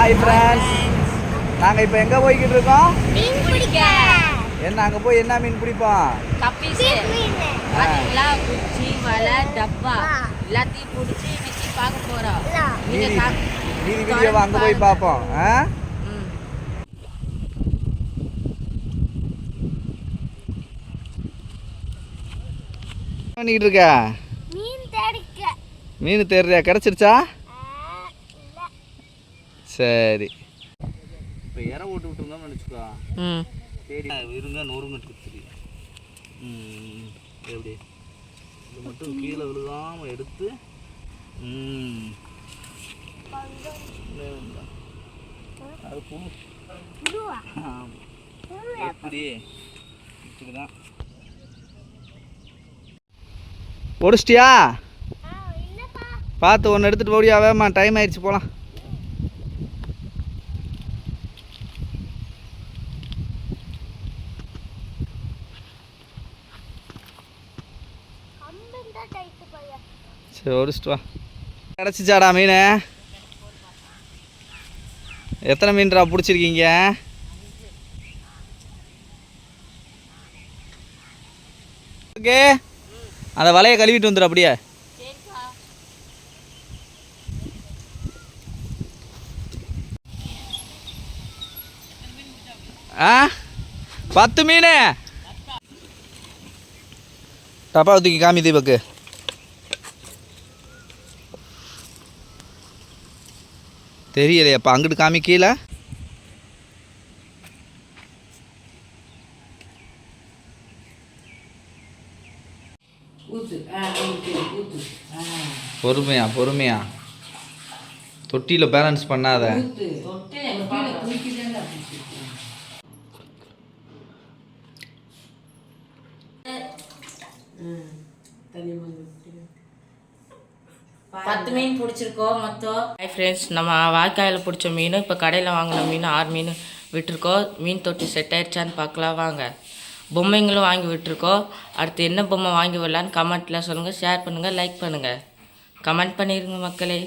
Hi friends நாங்கள் இப்போ எங்கே போய்கிட்டு இருக்கோம்? மீன் பிடிக்க. என்ன அங்கே போய் என்ன மீன் பிடிப்போம் கப்பீஸ் பாத்தீங்களா? குச்சி வலை டப்பா. எல்லாத்தையும் பிடிச்சி வச்சு பார்க்க போறோம். நீங்க மீதி கா- மீதி வீடியோவை அங்கே போய் பார்ப்போம். ஆ? பண்ணிக்கிட்டு இருக்க? மீன் தேடிக்க. மீன் தேடுறியா? கிடச்சிருச்சா? சரி. இப்போ இற ஓட்டு விட்டுருந்தோம்னு நினச்சிக்கோ. ம். தேடி இருங்க நொறுங்கிட்டு தெரியும் ம் எப்படி? இது மட்டும் கீழே விழுகாமல் எடுத்து ம். அது புழு. எப்படி? ஒடிச்சிட்டியா பார்த்து ஒன்று எடுத்துகிட்டு போடியா வேமா டைம் ஆயிடுச்சு போகலாம் கம்பன் தான் டைட்டு பையா சரி ஒடிச்சிட்டு வா. கிடச்சிச்சாடா மீன்? எத்தனை மீன்டா பிடிச்சிருக்கீங்க? ஓகே. அந்த வலையை கழுவிட்டு வந்துடு அப்படியே. ஆ? பத்து மீன்? டப்பா தூக்கி காமி தீபக்கு தெரியலையாப்பா அங்கிட்டு காமி கீழே பொறுமையா பொறுமையா. தொட்டியில் பேலன்ஸ் பண்ணாத. பத்து மீன் பிடிச்சிருக்கோம் மொத்தம்? ஹாய் ஃப்ரெண்ட்ஸ் நம்ம வாய்க்காயில் பிடிச்ச மீன் இப்போ கடையில் வாங்கின மீன் ஆறு மீன் விட்டுருக்கோம். மீன் தொட்டி செட் ஆயிடுச்சான்னு பார்க்கலாம் வாங்க. பொம்மைங்களும் வாங்கி விட்டுருக்கோம். அடுத்து என்ன பொம்மை வாங்கி விடலான்னு கமெண்ட்டில் சொல்லுங்கள் ஷேர் பண்ணுங்கள் லைக் பண்ணுங்கள் கமெண்ட் பண்ணிடுங்க மக்களே.